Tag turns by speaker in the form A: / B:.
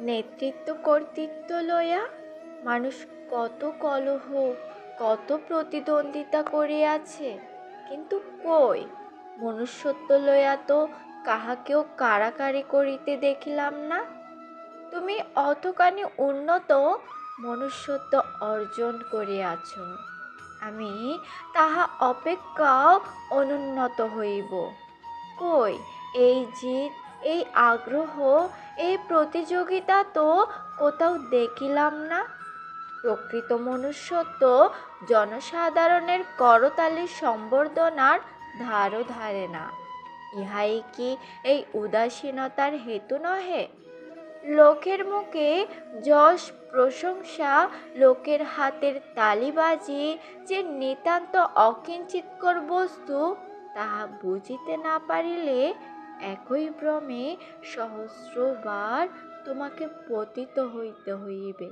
A: নেতৃত্ব কর্তৃত্ব লইয়া মানুষ কত কলহ, কত প্রতিদ্বন্দ্বিতা করিয়াছে। কিন্তু কই? মনুষ্যত্ব লইয়া তো কাহাকেও কারাকারি করিতে দেখিলাম না। তুমি অতখানি উন্নত মনুষ্যত্ব অর্জন করিয়াছ। আমি তাহা অপেক্ষাও অনুন্নত হইব। কই? এই জিদ এই আগ্রহ, এই প্রতিযোগিতা তো কোথাও দেখিলাম না। প্রকৃত মনুষ্যত্ব জনসাধারণের করতালির সম্বর্ধনার ধারও ধারে না। ইহাই কি এই উদাসীনতার হেতু নহে? লোকের মুখে যশ, প্রশংসা, লোকের হাতের তালিবাজি যে নিতান্ত অকিঞ্চিৎকর বস্তু, তাহা বুঝিতে না পারিলে একই ভ্রমে সহস্রবার তোমাকে পতিত হইতে হইবে।